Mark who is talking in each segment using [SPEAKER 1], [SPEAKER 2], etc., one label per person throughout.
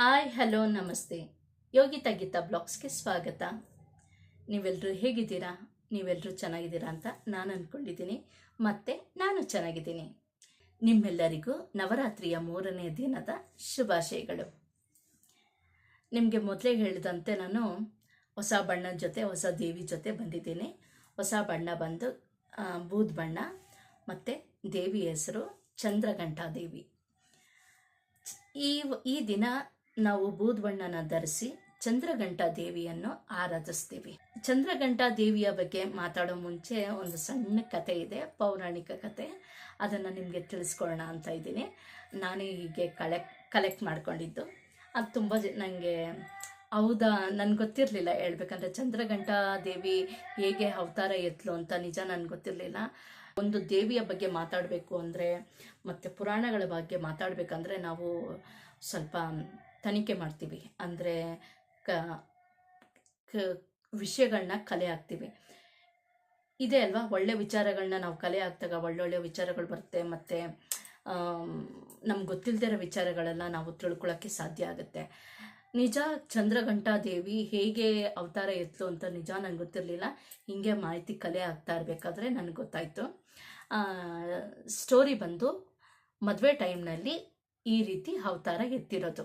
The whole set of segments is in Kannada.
[SPEAKER 1] ಹಾಯ್, ಹಲೋ, ನಮಸ್ತೆ. ಯೋಗಿತಾ ಗೀತಾ ಬ್ಲಾಗ್ಸ್ಗೆ ಸ್ವಾಗತ. ನೀವೆಲ್ಲರೂ ಹೇಗಿದ್ದೀರಾ? ನೀವೆಲ್ಲರೂ ಚೆನ್ನಾಗಿದ್ದೀರಾ ಅಂತ ನಾನು ಅಂದ್ಕೊಂಡಿದ್ದೀನಿ ಮತ್ತು ನಾನು ಚೆನ್ನಾಗಿದ್ದೀನಿ. ನಿಮ್ಮೆಲ್ಲರಿಗೂ ನವರಾತ್ರಿಯ ಮೂರನೇ ದಿನದ ಶುಭಾಶಯಗಳು. ನಿಮಗೆ ಮೊದಲೇ ಹೇಳಿದಂತೆ ನಾನು ಹೊಸ ಬಣ್ಣದ ಜೊತೆ, ಹೊಸ ದೇವಿ ಜೊತೆ ಬಂದಿದ್ದೀನಿ. ಹೊಸ ಬಣ್ಣ ಬಂದು ಬೂದ್ ಬಣ್ಣ, ಮತ್ತು ದೇವಿ ಹೆಸರು ಚಂದ್ರಘಂಟಾ ದೇವಿ. ಈ ಈ ದಿನ ನಾವು ಬೂದ್ವಣ್ಣನ ಧರಿಸಿ ಚಂದ್ರಘಂಟಾ ದೇವಿಯನ್ನು ಆರಾಧಿಸ್ತೀವಿ. ಚಂದ್ರಘಂಟಾ ದೇವಿಯ ಬಗ್ಗೆ ಮಾತಾಡೋ ಮುಂಚೆ ಒಂದು ಸಣ್ಣ ಕತೆ ಇದೆ, ಪೌರಾಣಿಕ ಕತೆ ಅದನ್ನು ನಿಮಗೆ ತಿಳಿಸ್ಕೊಳ್ಳೋಣ ಅಂತ ಇದ್ದೀನಿ. ನಾನು ಹೀಗೆ ಕಲೆಕ್ಟ್ ಕಲೆಕ್ಟ್ ಮಾಡ್ಕೊಂಡಿದ್ದು. ಅದು ತುಂಬ ನನಗೆ ಹೌದಾ? ನನಗೆ ಗೊತ್ತಿರಲಿಲ್ಲ ಹೇಳ್ಬೇಕಂದ್ರೆ ಚಂದ್ರಘಂಟಾ ದೇವಿ ಹೇಗೆ ಅವತಾರ ಎತ್ತಲು ಅಂತ ನಿಜ ನನಗೆ ಗೊತ್ತಿರಲಿಲ್ಲ. ಒಂದು ದೇವಿಯ ಬಗ್ಗೆ ಮಾತಾಡಬೇಕು ಅಂದರೆ ಮತ್ತು ಪುರಾಣಗಳ ಬಗ್ಗೆ ಮಾತಾಡಬೇಕಂದ್ರೆ ನಾವು ಸ್ವಲ್ಪ ತನಿಖೆ ಮಾಡ್ತೀವಿ. ಅಂದರೆ ಕ ವಿಷಯಗಳನ್ನ ಕಲೆ ಹಾಕ್ತೀವಿ ಇದೆ ಅಲ್ವಾ? ಒಳ್ಳೆ ವಿಚಾರಗಳನ್ನ ನಾವು ಕಲೆ ಹಾಕ್ದಾಗ ಒಳ್ಳೊಳ್ಳೆ ವಿಚಾರಗಳು ಬರುತ್ತೆ. ಮತ್ತು ನಮ್ಗೆ ಗೊತ್ತಿಲ್ಲದೆ ಇರೋ ವಿಚಾರಗಳೆಲ್ಲ ನಾವು ತಿಳ್ಕೊಳ್ಳೋಕ್ಕೆ ಸಾಧ್ಯ ಆಗುತ್ತೆ. ನಿಜ ಚಂದ್ರಘಂಟಾ ದೇವಿ ಹೇಗೆ ಅವತಾರ ಎತ್ತಲು ಅಂತ ನಿಜ ನನಗೆ ಗೊತ್ತಿರಲಿಲ್ಲ. ಹಿಂಗೆ ಮಾಹಿತಿ ಕಲೆ ಆಗ್ತಾ ಇರಬೇಕಾದ್ರೆ ನನಗೆ ಗೊತ್ತಾಯಿತು. ಸ್ಟೋರಿ ಬಂದು ಮದುವೆ ಟೈಮ್ನಲ್ಲಿ ಈ ರೀತಿ ಅವತಾರ ಎತ್ತಿರೋದು.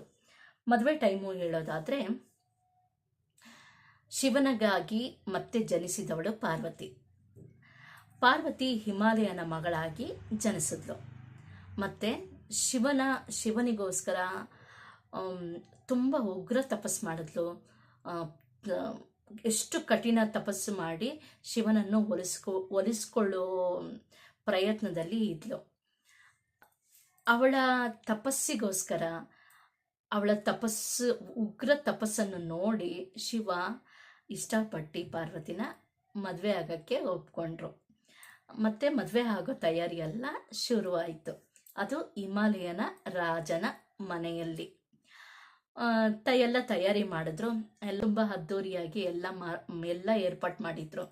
[SPEAKER 1] ಮದುವೆ ಟೈಮು ಹೇಳೋದಾದರೆ, ಶಿವನಿಗಾಗಿ ಮತ್ತೆ ಜನಿಸಿದವಳು ಪಾರ್ವತಿ. ಪಾರ್ವತಿ ಹಿಮಾಲಯನ ಮಗಳಾಗಿ ಜನಿಸಿದ್ಲು. ಮತ್ತು ಶಿವನ, ಶಿವನಿಗೋಸ್ಕರ ತುಂಬ ಉಗ್ರ ತಪಸ್ಸು ಮಾಡಿದ್ಲು. ಎಷ್ಟು ಕಠಿಣ ತಪಸ್ಸು ಮಾಡಿ ಶಿವನನ್ನು ಒಲಿಸ್ಕೊ, ಒಲಿಸ್ಕೊಳ್ಳೋ ಪ್ರಯತ್ನದಲ್ಲಿ ಇದ್ಲು. ಅವಳ ತಪಸ್ಸಿಗೋಸ್ಕರ ಅವಳ ತಪಸ್ಸು, ಉಗ್ರ ತಪಸ್ಸನ್ನು ನೋಡಿ ಶಿವ ಇಷ್ಟಪಟ್ಟು ಪಾರ್ವತಿನ ಮದುವೆ ಆಗೋಕ್ಕೆ ಒಪ್ಕೊಂಡ್ರು. ಮತ್ತು ಮದುವೆ ಆಗೋ ತಯಾರಿ ಎಲ್ಲ ಶುರುವಾಯಿತು. ಅದು ಹಿಮಾಲಯನ ರಾಜನ ಮನೆಯಲ್ಲಿ. ತ, ಎಲ್ಲ ತಯಾರಿ ಮಾಡಿದ್ರು. ತುಂಬ ಅದ್ದೂರಿಯಾಗಿ ಎಲ್ಲ ಮಾ, ಎಲ್ಲ ಏರ್ಪಾಟ್ ಮಾಡಿದ್ರು.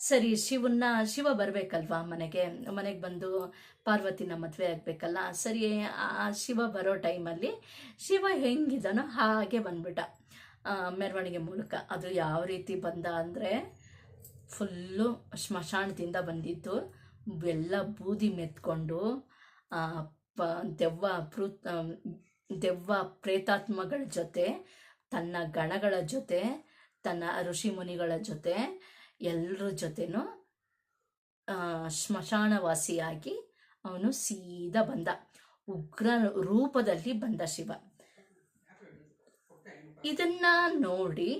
[SPEAKER 1] ಸರಿ, ಶಿವನ್ನ, ಶಿವ ಬರಬೇಕಲ್ವಾ ಮನೆಗೆ? ಮನೆಗೆ ಬಂದು ಪಾರ್ವತಿನ ಮದುವೆ ಆಗಬೇಕಲ್ಲ? ಸರಿ, ಆ ಶಿವ ಬರೋ ಟೈಮಲ್ಲಿ ಶಿವ ಹೆಂಗಿದಾನೋ ಹಾಗೆ ಬಂದ್ಬಿಟ್ಟ. ಮೆರವಣಿಗೆ ಮೂಲಕ. ಅದು ಯಾವ ರೀತಿ ಬಂದ ಅಂದರೆ ಫುಲ್ಲು ಸ್ಮಶಾನದಿಂದ ಬಂದಿದ್ದು. ಎಲ್ಲ ಬೂದಿ ಮೆತ್ಕೊಂಡು ಪ, ದೆವ್ವ ಪ್ರೂ ದೆವ್ವ ಪ್ರೇತಾತ್ಮಗಳ ಜೊತೆ, ತನ್ನ ಗಣಗಳ ಜೊತೆ, ತನ್ನ ಋಷಿ ಮುನಿಗಳ ಜೊತೆ ಎಲ್ಲರ ಜೊತೆನೂ ಶ್ಮಶಾನವಾಸಿಯಾಗಿ ಅವನು ಸೀದಾ ಬಂದ. ಉಗ್ರ ರೂಪದಲ್ಲಿ ಬಂದ ಶಿವ. ಇದನ್ನ ನೋಡಿ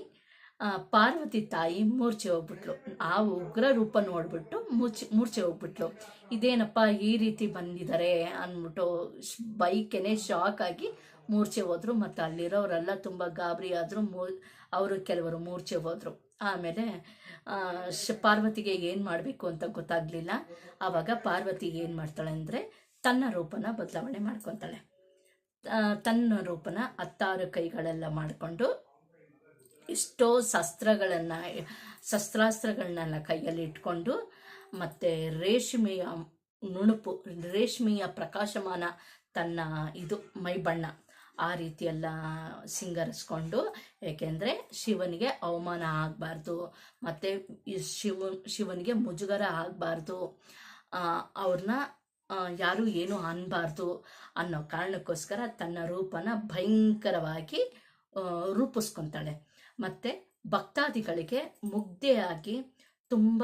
[SPEAKER 1] ಪಾರ್ವತಿ ತಾಯಿ ಮೂರ್ಛೆ ಹೋಗ್ಬಿಟ್ಲು. ಆ ಉಗ್ರ ರೂಪ ನೋಡ್ಬಿಟ್ಟು ಮೂರ್ಛೆ ಮೂರ್ಛೆ ಹೋಗ್ಬಿಟ್ಲು. ಇದೇನಪ್ಪ ಈ ರೀತಿ ಬಂದಿದ್ದಾರೆ ಅಂದ್ಬಿಟ್ಟು ಬೈಕೆನೆ ಶಾಕ್ ಆಗಿ ಮೂರ್ಛೆ ಹೋದ್ರು. ಮತ್ತು ಅಲ್ಲಿರೋರೆಲ್ಲ ತುಂಬ ಗಾಬರಿ ಆದರು. ಮೂ, ಅವರು ಕೆಲವರು ಮೂರ್ಛೆ ಹೋದರು. ಆಮೇಲೆ ಪಾರ್ವತಿಗೆ ಏನು ಮಾಡಬೇಕು ಅಂತ ಗೊತ್ತಾಗಲಿಲ್ಲ. ಆವಾಗ ಪಾರ್ವತಿ ಏನು ಮಾಡ್ತಾಳೆ ಅಂದರೆ ತನ್ನ ರೂಪನ ಬದಲಾವಣೆ ಮಾಡ್ಕೊತಾಳೆ. ತನ್ನ ರೂಪನ ಹತ್ತಾರು ಕೈಗಳೆಲ್ಲ ಮಾಡಿಕೊಂಡು ಎಷ್ಟೋ ಶಸ್ತ್ರಗಳನ್ನು ಶಸ್ತ್ರಾಸ್ತ್ರಗಳನ್ನೆಲ್ಲ ಕೈಯಲ್ಲಿ ಇಟ್ಕೊಂಡು ಮತ್ತು ರೇಷ್ಮೆಯ ನುಣುಪು, ರೇಷ್ಮೆಯ ಪ್ರಕಾಶಮಾನ ತನ್ನ ಇದು ಮೈಬಣ್ಣ. ಆ ರೀತಿ ಎಲ್ಲ ಸಿಂಗರಿಸ್ಕೊಂಡು, ಏಕೆಂದರೆ ಶಿವನಿಗೆ ಅವಮಾನ ಆಗಬಾರ್ದು, ಮತ್ತು ಶಿವ, ಶಿವನಿಗೆ ಮುಜುಗರ ಆಗಬಾರ್ದು ಅವ್ರನ್ನ ಯಾರು ಏನು ಅನ್ನಬಾರ್ದು ಅನ್ನೋ ಕಾರಣಕ್ಕೋಸ್ಕರ ತನ್ನ ರೂಪನ ಭಯಂಕರವಾಗಿ ರೂಪಿಸ್ಕೊತಾಳೆ. ಮತ್ತು ಭಕ್ತಾದಿಗಳಿಗೆ ಮುಗ್ಧೆಯಾಗಿ, ತುಂಬ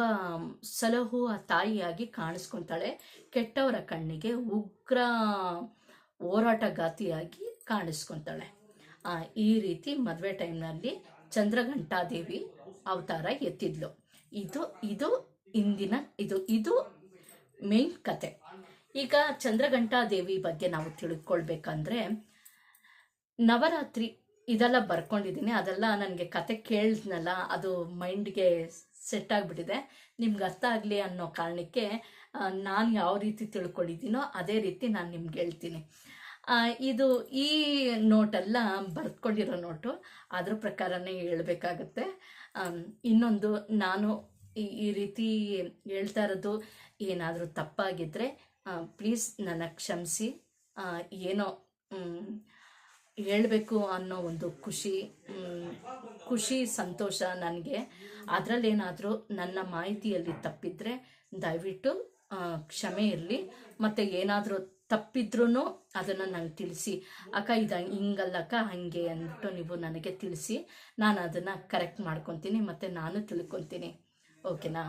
[SPEAKER 1] ಸಲಹುವ ತಾಯಿಯಾಗಿ ಕಾಣಿಸ್ಕೊತಾಳೆ. ಕೆಟ್ಟವರ ಕಣ್ಣಿಗೆ ಉಗ್ರ ಹೋರಾಟಗಾತಿಯಾಗಿ ಕಾಣಿಸ್ಕೊತಾಳೆ. ಈ ರೀತಿ ಮದುವೆ ಟೈಮ್ನಲ್ಲಿ ಚಂದ್ರಘಂಟಾದೇವಿ ಅವತಾರ ಎತ್ತಿದ್ಲು. ಇದು ಇದು ಇಂದಿನ, ಇದು ಇದು ಮೇನ್ ಕತೆ. ಈಗ ಚಂದ್ರಘಂಟಾದೇವಿ ಬಗ್ಗೆ ನಾವು ತಿಳ್ಕೊಳ್ಬೇಕಂದ್ರೆ, ನವರಾತ್ರಿ ಇದೆಲ್ಲ ಬರ್ಕೊಂಡಿದ್ದೀನಿ. ಅದೆಲ್ಲ ನನಗೆ ಕತೆ ಕೇಳಿದ್ನಲ್ಲ, ಅದು ಮೈಂಡ್ಗೆ ಸೆಟ್ ಆಗಿಬಿಟ್ಟಿದೆ. ನಿಮ್ಗೆ ಅರ್ಥ ಆಗಲಿ ಅನ್ನೋ ಕಾರಣಕ್ಕೆ ನಾನು ಯಾವ ರೀತಿ ತಿಳ್ಕೊಂಡಿದ್ದೀನೋ ಅದೇ ರೀತಿ ನಾನು ನಿಮ್ಗೆ ಹೇಳ್ತೀನಿ. ಇದು ಈ ನೋಟೆಲ್ಲ ಬರ್ಕೊಂಡಿರೋ ನೋಟು. ಅದ್ರ ಪ್ರಕಾರನೇ ಹೇಳ್ಬೇಕಾಗತ್ತೆ. ಇನ್ನೊಂದು ನಾನು ಈ ರೀತಿ ಹೇಳ್ತಾ ಇರೋದು ಏನಾದರೂ ತಪ್ಪಾಗಿದ್ದರೆ ಪ್ಲೀಸ್ ನನ್ನ ಕ್ಷಮಿಸಿ. ಏನೋ ಹೇಳಬೇಕು ಅನ್ನೋ ಒಂದು ಖುಷಿ ಖುಷಿ, ಸಂತೋಷ ನನಗೆ. ಅದರಲ್ಲೇನಾದರೂ ನನ್ನ ಮಾಹಿತಿಯಲ್ಲಿ ತಪ್ಪಿದ್ರೆ ದಯವಿಟ್ಟು ಕ್ಷಮೆ ಇರಲಿ. ಮತ್ತು ಏನಾದರೂ ತಪ್ಪಿದ್ರೂ ಅದನ್ನು ನಂಗೆ ತಿಳಿಸಿ. ಅಕ್ಕ, ಇದು ಹಿಂಗಲ್ಲಕ್ಕ ಹಾಗೆ ಅಂದ್ಬಿಟ್ಟು ನೀವು ನನಗೆ ತಿಳಿಸಿ. ನಾನು ಅದನ್ನು ಕರೆಕ್ಟ್ ಮಾಡ್ಕೊತೀನಿ, ಮತ್ತು ನಾನು ತಿಳ್ಕೊತೀನಿ. ಓಕೆನಾ?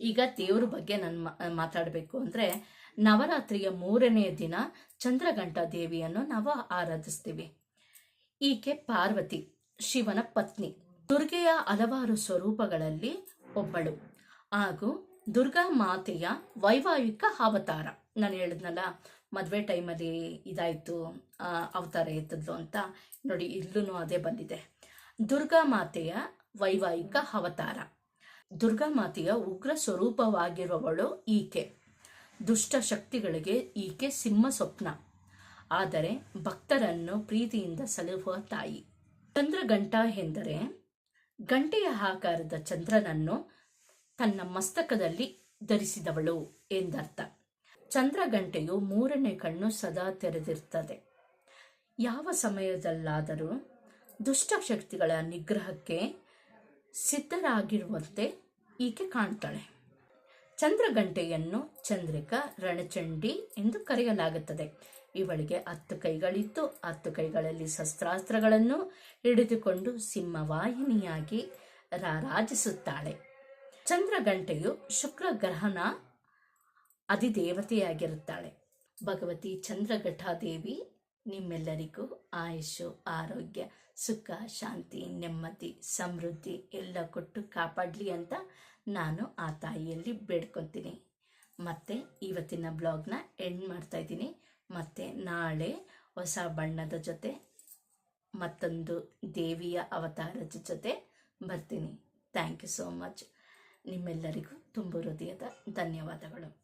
[SPEAKER 1] ಈಗ ದೇವ್ರ ಬಗ್ಗೆ ನಾನು ಮಾತಾಡಬೇಕು ಅಂದರೆ, ನವರಾತ್ರಿಯ ಮೂರನೆಯ ದಿನ ಚಂದ್ರಘಂಟ ದೇವಿಯನ್ನು ನಾವು ಆರಾಧಿಸ್ತೀವಿ. ಈಕೆ ಪಾರ್ವತಿ, ಶಿವನ ಪತ್ನಿ. ದುರ್ಗೆಯ ಹಲವಾರು ಸ್ವರೂಪಗಳಲ್ಲಿ ಒಬ್ಬಳು. ಹಾಗೂ ದುರ್ಗಾ ಮಾತೆಯ ವೈವಾಹಿಕ ಅವತಾರ. ನಾನು ಹೇಳಿದ್ನಲ್ಲ, ಮದುವೆ ಟೈಮಲ್ಲಿ ಇದಾಯಿತು ಅವತಾರ ಎತ್ತಿದ್ಲು ಅಂತ ನೋಡಿ ಇಲ್ಲೂ ಅದೇ ಬಂದಿದೆ. ದುರ್ಗಾ ಮಾತೆಯ ವೈವಾಹಿಕ ಅವತಾರ. ದುರ್ಗಾ ಮಾತೆಯ ಉಗ್ರ ಸ್ವರೂಪವಾಗಿರುವವಳು ಈಕೆ. ದುಷ್ಟ ಶಕ್ತಿಗಳಿಗೆ ಈಕೆ ಸಿಂಹ ಸ್ವಪ್ನ. ಆದರೆ ಭಕ್ತರನ್ನು ಪ್ರೀತಿಯಿಂದ ಸಲಹುವ ತಾಯಿ. ಚಂದ್ರಗಂಟ ಎಂದರೆ, ಗಂಟೆಯ ಆಕಾರದ ಚಂದ್ರನನ್ನು ತನ್ನ ಮಸ್ತಕದಲ್ಲಿ ಧರಿಸಿದವಳು ಎಂದರ್ಥ. ಚಂದ್ರಗಂಟೆಯು ಮೂರನೇ ಕಣ್ಣು ಸದಾ ತೆರೆದಿರ್ತದೆ ಯಾವ ಸಮಯದಲ್ಲಾದರೂ ದುಷ್ಟಶಕ್ತಿಗಳ ನಿಗ್ರಹಕ್ಕೆ ಸಿದ್ಧರಾಗಿರುವಂತೆ ಈಕೆ ಕಾಣ್ತಾಳೆ. ಚಂದ್ರಗಂಟೆಯನ್ನು ಚಂದ್ರಿಕಾ ರಣಚಂಡಿ ಎಂದು ಕರೆಯಲಾಗುತ್ತದೆ. ಇವಳಿಗೆ ಹತ್ತು ಕೈಗಳಿತ್ತು. ಹತ್ತು ಕೈಗಳಲ್ಲಿ ಶಸ್ತ್ರಾಸ್ತ್ರಗಳನ್ನು ಹಿಡಿದುಕೊಂಡು ಸಿಂಹವಾಹಿನಿಯಾಗಿ ರಾರಾಜಿಸುತ್ತಾಳೆ. ಚಂದ್ರಗಂಟೆಯು ಶುಕ್ರ ಗ್ರಹನ ಅಧಿದೇವತೆಯಾಗಿರುತ್ತಾಳೆ. ಭಗವತಿ ಚಂದ್ರಘಟಾದೇವಿ ನಿಮ್ಮೆಲ್ಲರಿಗೂ ಆಯುಷು ಆರೋಗ್ಯ, ಸುಖ, ಶಾಂತಿ, ನೆಮ್ಮದಿ, ಸಮೃದ್ಧಿ ಎಲ್ಲ ಕೊಟ್ಟು ಕಾಪಾಡಲಿ ಅಂತ ನಾನು ಆ ತಾಯಿಯಲ್ಲಿ ಬೇಡ್ಕೊತೀನಿ. ಮತ್ತು ಇವತ್ತಿನ ಬ್ಲಾಗ್ನ ಎಂಡ್ ಮಾಡ್ತಾ ಇದ್ದೀನಿ. ಮತ್ತು ನಾಳೆ ಹೊಸ ಬಣ್ಣದ ಜೊತೆ, ಮತ್ತೊಂದು ದೇವಿಯ ಅವತಾರದ ಜೊತೆ ಬರ್ತೀನಿ. Thank you so much. ನಿಮ್ಮೆಲ್ಲರಿಗೂ ತುಂಬ ಹೃದಯದ ಧನ್ಯವಾದಗಳು.